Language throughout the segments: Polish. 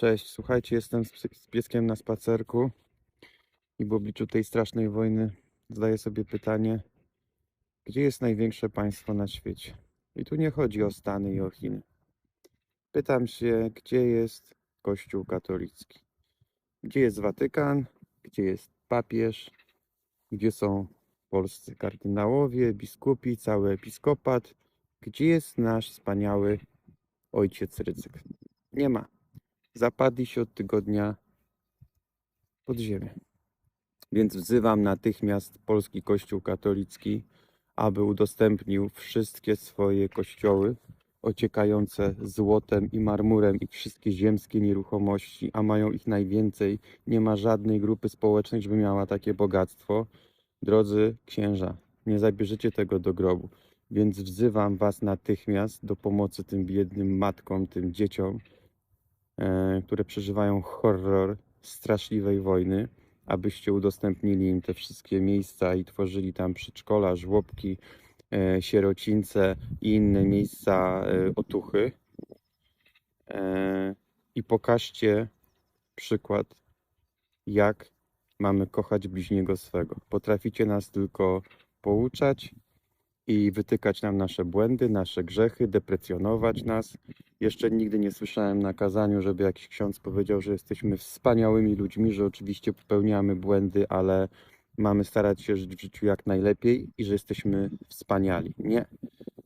Cześć, słuchajcie, jestem z, pieskiem na spacerku i w obliczu tej strasznej wojny zadaję sobie pytanie, gdzie jest największe państwo na świecie? I tu nie chodzi o Stany i o Chiny. Pytam się, gdzie jest Kościół katolicki? Gdzie jest Watykan? Gdzie jest papież? Gdzie są polscy kardynałowie, biskupi, cały episkopat? Gdzie jest nasz wspaniały ojciec Rydzyk? Nie ma zapadli się od tygodnia pod ziemię. Więc wzywam natychmiast polski Kościół katolicki, aby udostępnił wszystkie swoje kościoły ociekające złotem i marmurem i wszystkie ziemskie nieruchomości, a mają ich najwięcej. Nie ma żadnej grupy społecznej, żeby miała takie bogactwo. Drodzy księża, nie zabierzecie tego do grobu. Więc wzywam was natychmiast do pomocy tym biednym matkom, tym dzieciom, które przeżywają horror straszliwej wojny, abyście udostępnili im te wszystkie miejsca i tworzyli tam przedszkola, żłobki, e, sierocińce i inne miejsca e, otuchy. E, I pokażcie przykład, jak mamy kochać bliźniego swego. Potraficie nas tylko pouczać i wytykać nam nasze błędy, nasze grzechy, deprecjonować nas. Jeszcze nigdy nie słyszałem na kazaniu, żeby jakiś ksiądz powiedział, że jesteśmy wspaniałymi ludźmi, że oczywiście popełniamy błędy, ale mamy starać się żyć w życiu jak najlepiej i że jesteśmy wspaniali. Nie,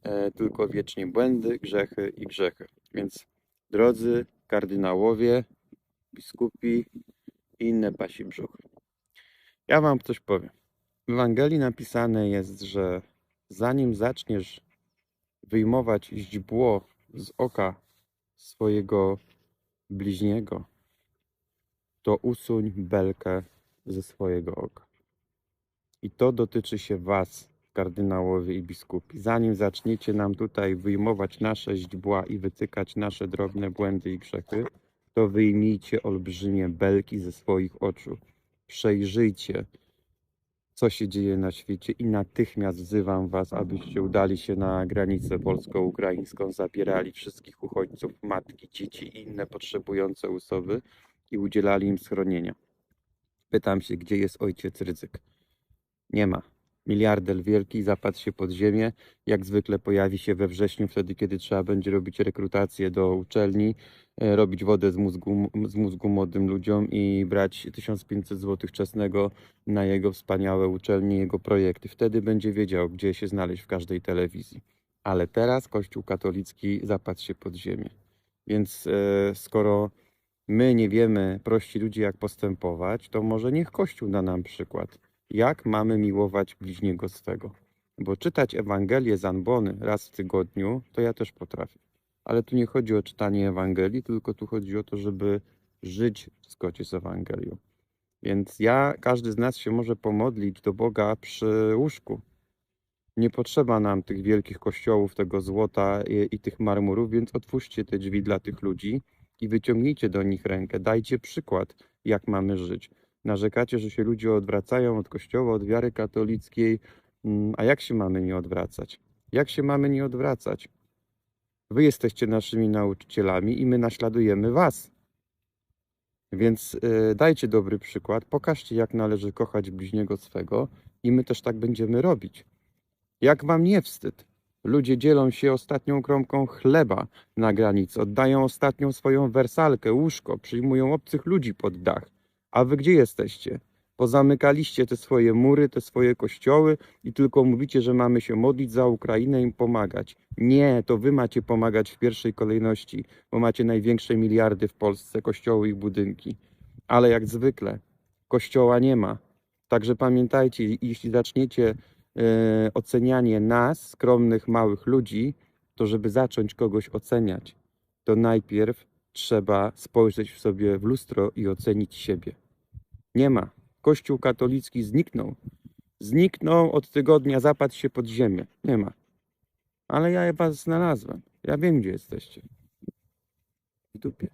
e, tylko wiecznie błędy, grzechy i grzechy. Więc drodzy kardynałowie, biskupi i inne pasi brzuchy. Ja wam coś powiem. W Ewangelii napisane jest, że zanim zaczniesz wyjmować źdźbło z oka swojego bliźniego, to usuń belkę ze swojego oka. I to dotyczy się Was, kardynałowie i biskupi. Zanim zaczniecie nam tutaj wyjmować nasze źdźbła i wytykać nasze drobne błędy i grzechy, to wyjmijcie olbrzymie belki ze swoich oczu. Przejrzyjcie, co się dzieje na świecie i natychmiast wzywam Was, abyście udali się na granicę polsko-ukraińską, zabierali wszystkich uchodźców, matki, dzieci i inne potrzebujące osoby i udzielali im schronienia. Pytam się, gdzie jest ojciec Rydzyk? Nie ma. Miliarder wielki zapadł się pod ziemię, jak zwykle pojawi się we wrześniu, wtedy kiedy trzeba będzie robić rekrutację do uczelni, e, robić wodę z mózgu, z mózgu młodym ludziom i brać 1500 zł czesnego na jego wspaniałe uczelnie, jego projekty. Wtedy będzie wiedział, gdzie się znaleźć w każdej telewizji. Ale teraz Kościół katolicki zapadł się pod ziemię. Więc e, skoro my nie wiemy, prości ludzie, jak postępować, to może niech Kościół da nam przykład, jak mamy miłować bliźniego swego. Bo czytać Ewangelię z Ambony raz w tygodniu, to ja też potrafię. Ale tu nie chodzi o czytanie Ewangelii, tylko tu chodzi o to, żeby żyć w zgodzie z Ewangelią. Więc ja, każdy z nas się może pomodlić do Boga przy łóżku. Nie potrzeba nam tych wielkich kościołów, tego złota i, i tych marmurów, więc otwórzcie te drzwi dla tych ludzi i wyciągnijcie do nich rękę. Dajcie przykład, jak mamy żyć. Narzekacie, że się ludzie odwracają od kościoła, od wiary katolickiej. Mm, A jak się mamy nie odwracać? Jak się mamy nie odwracać? Wy jesteście naszymi nauczycielami i my naśladujemy was. Więc y, dajcie dobry przykład, pokażcie, jak należy kochać bliźniego swego, i my też tak będziemy robić. Jak wam nie wstyd? Ludzie dzielą się ostatnią kromką chleba na granicy, oddają ostatnią swoją wersalkę, łóżko, przyjmują obcych ludzi pod dach. A wy gdzie jesteście? Pozamykaliście te swoje mury, te swoje kościoły i tylko mówicie, że mamy się modlić za Ukrainę i pomagać. Nie, to wy macie pomagać w pierwszej kolejności, bo macie największe miliardy w Polsce, kościoły i budynki. Ale jak zwykle, kościoła nie ma. Także pamiętajcie, jeśli zaczniecie e, ocenianie nas, skromnych, małych ludzi, to żeby zacząć kogoś oceniać, to najpierw trzeba spojrzeć w sobie w lustro i ocenić siebie. Nie ma. Kościół katolicki zniknął. Zniknął od tygodnia, zapadł się pod ziemię. Nie ma. Ale ja was znalazłem. Ja wiem, gdzie jesteście. W dupie.